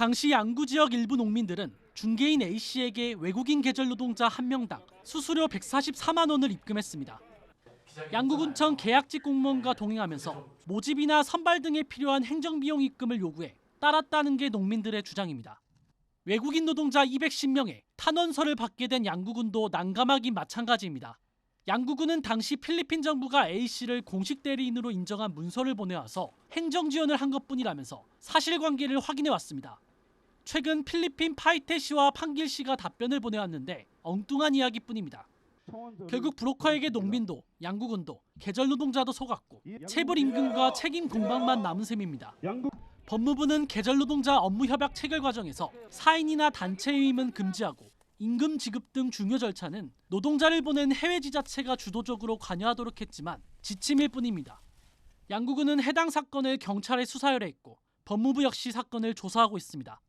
당시 양구 지역 일부 농민들은 중개인 A 씨에게 외국인 계절 노동자 한 명당 수수료 144만 원을 입금했습니다. 양구군청 계약직 공무원과 동행하면서 모집이나 선발 등에 필요한 행정비용 입금을 요구해 따랐다는 게 농민들의 주장입니다. 외국인 노동자 210명에 탄원서를 받게 된 양구군도 난감하긴 마찬가지입니다. 양구군은 당시 필리핀 정부가 A 씨를 공식 대리인으로 인정한 문서를 보내와서 행정 지원을 한 것뿐이라면서 사실관계를 확인해 왔습니다. 최근 필리핀 파이테 씨와 판길 씨가 답변을 보내왔는데 엉뚱한 이야기뿐입니다. 결국 브로커에게 농민도 양구군도 계절 노동자도 속았고 체불 임금과 책임 공방만 남은 셈입니다. 법무부는 계절 노동자 업무 협약 체결 과정에서 사인이나 단체 위임은 금지하고 임금 지급 등 중요 절차는 노동자를 보낸 해외 지자체가 주도적으로 관여하도록 했지만 지침일 뿐입니다. 양구군은 해당 사건을 경찰에 수사 의뢰했고 법무부 역시 사건을 조사하고 있습니다.